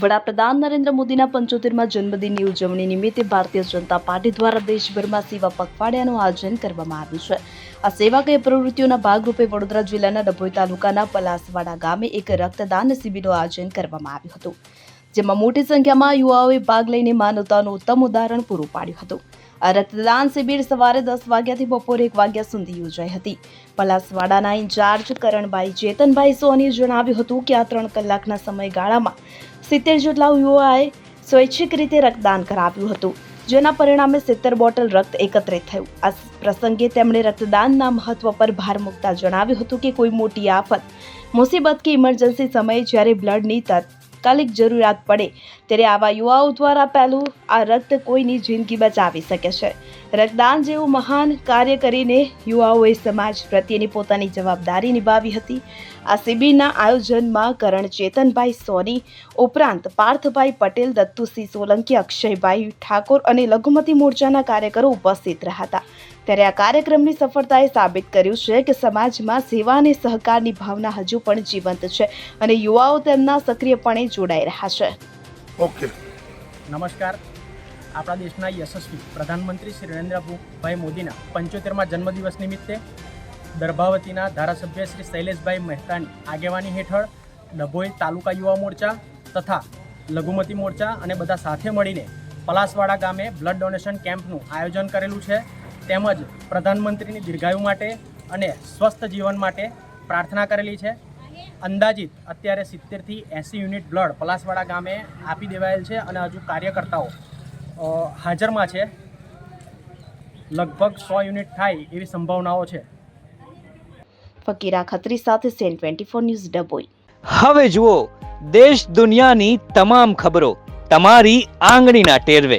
વડાપ્રધાન નરેન્દ્ર મોદીના પંચોતેરમાં જન્મદિનની ઉજવણી નિમિત્તે ભારતીય જનતા પાર્ટી દ્વારા દેશભરમાં સેવા પખવાડિયાનું આયોજન કરવામાં આવ્યું છે. આ સેવાકીય પ્રવૃત્તિઓના ભાગરૂપે વડોદરા જિલ્લાના ડભોઈ તાલુકાના પલાસવાડા ગામે એક રક્તદાન શિબિરનું આયોજન કરવામાં આવ્યું હતું, જેમાં મોટી સંખ્યામાં યુવાઓએ ભાગ લઈને માનવતાનું ઉત્તમ ઉદાહરણ પૂરું પાડ્યું હતું. આ રક્તદાન શિબિર સવારે દસ વાગ્યાથી બપોરે એક વાગ્યા સુધી યોજાઈ હતી. પલાસવાડાના ઇન્ચાર્જ કરણભાઈ ચેતનભાઈ સોનીએ જણાવ્યું હતું કે આ ત્રણ કલાકના સમયગાળામાં સિત્તેર જેટલા યુવાએ સ્વૈચ્છિક રીતે રક્તદાન કરાવ્યું હતું, જેના પરિણામે સિત્તેર બોટલ રક્ત એકત્રિત થયું. આ પ્રસંગે તેમણે રક્તદાનના મહત્વ પર ભાર મૂકતા જણાવ્યું હતું કે કોઈ મોટી આફત, મુસીબત કે ઇમરજન્સી સમયે જ્યારે બ્લડની તાત્કાલિક જરૂરિયાત પડે ત્યારે આવા યુવાઓ દ્વારા પહેલું આ રક્ત કોઈની જિંદગી બચાવી શકે છે. રક્તદાન જેવું મહાન કાર્ય કરીને યુવાઓએ સમાજ પ્રત્યેની પોતાની જવાબદારી નિભાવી હતી. આ શિબિરના આયોજનમાં કરણ ચેતનભાઈ સોની, ઉપરાંત પાર્થભાઈ પટેલ, દત્તુસિંહ સોલંકી, અક્ષયભાઈ ઠાકોર અને લઘુમતી મોરચાના કાર્યકરો ઉપસ્થિત રહ્યા હતા. ત્યારે આ કાર્યક્રમની સફળતાએ સાબિત કર્યું છે કે સમાજમાં સેવા અને સહકારની ભાવના હજુ પણ જીવંત છે અને યુવાઓ તેમના સક્રિયપણે જોડાઈ રહ્યા છે. ઓકે. નમસ્કાર. આપણા દેશના યશસ્વી પ્રધાનમંત્રી શ્રી નરેન્દ્રભાઈ મોદીના પંચોતેરમાં જન્મદિવસ નિમિત્તે દર્ભાવતીના ધારાસભ્ય શ્રી શૈલેષભાઈ મહેતાની આગેવાની હેઠળ ડભોઈ તાલુકા યુવા મોરચા તથા લઘુમતી મોરચા અને બધા સાથે મળીને પલાસવાડા ગામે બ્લડ ડોનેશન કેમ્પનું આયોજન કરેલું છે. તેમજ પ્રધાનમંત્રીની દીર્ઘાયુ માટે અને સ્વસ્થ જીવન માટે પ્રાર્થના કરેલી છે. અંદાજિત અત્યારે સિત્તેરથી એંસી યુનિટ બ્લડ પલાસવાડા ગામે આપી દેવાયેલ છે અને હજુ કાર્યકર્તાઓ હાજરમાં છે. લગભગ સો યુનિટ થાય એવી સંભાવનાઓ છે. ફકીરા ખત્રી સાથે CN twenty four news Dabhoi હવે જુઓ દેશ દુનિયાની તમામ ખબરો તમારી આંગળીના ટેરવે.